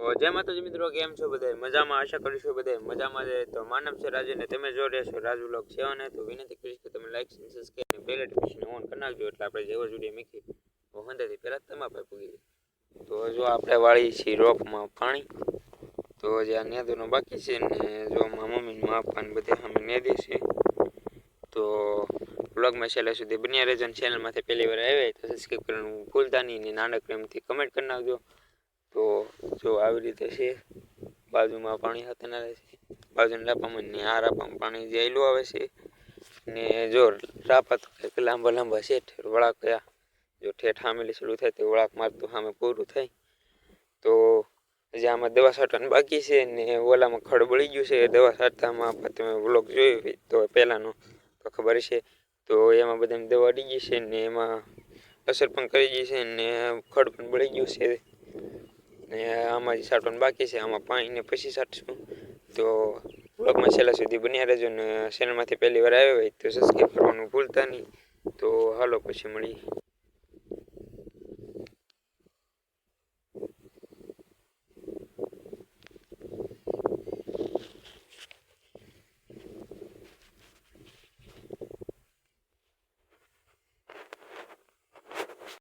તો જય માતાજી મિત્રો કેમ છો બધા મજામાં આશા કરીશું બધા મજામાં છે તો માનવ છે રાજુ ને તમે જો રહેશો રાજુ બ્લોગ છે ને તો વિનંતી કરીશ કે તમે લાઈક અને સબસ્ક્રાઈબ અને બેલ નોટિફિકેશન ઓન કરી નાખજો એટલે આપણે જેવો જ વિડીયો મૂકીએ તો હંધેથી પહેલાં તમારા પાસે પૂગી જાય તો જો આપણે વાળી છીએ રોપમાં પાણી તો જે આ નેદુનો બાકી છે ને જો મારા મમ્મી મા પપ્પા ને બધે અમે નેદી છે તો બ્લોગમાં છેલ્લે સુધી બન્યા રહેજો અને ચેનલમાંથી પહેલી વાર આવ્યા તો સબસ્ક્રાઈબ કરવાનું ભૂલતા નહીં ને નાનક પ્રેમથી કમેન્ટ કરી નાખજો તો જો આવી રીતે છે, બાજુમાં પાણી સાથે ના રહે છે. બાજુના રાપામાં ને આ રાપામાં પાણી જે આયલું આવે છે ને જો રાપા તો લાંબા લાંબા છે, ઠેર વળાક કયા જો ઠેઠ હામેલી શરૂ થાય તો વળાક મારતું સામે પૂરું થાય. તો જે આમાં દવા છાંટવાનું બાકી છે ને ઓલામાં ખડ બળી ગયું છે, દવા છાંટતામાં તમે વ્લોગ જોયો તો પહેલાંનો તો ખબર છે. તો એમાં બધાને દવા અડી ગઈ છે ને એમાં અસર પણ કરી ગઈ છે ને ખડ પણ બળી ગયું છે. ને આમાં જે છાંટવાનું બાકી છે. આમાં પાણીને પછી સાઠશું તો બ્લોગમાં છેલ્લા સુધી બન્યા રહેજો ને ચેનલમાંથી પહેલી વાર આવ્યો હોય તો સબસ્ક્રાઈબ કરવાનું ભૂલતા નહીં. તો હાલો, પછી મળીએ.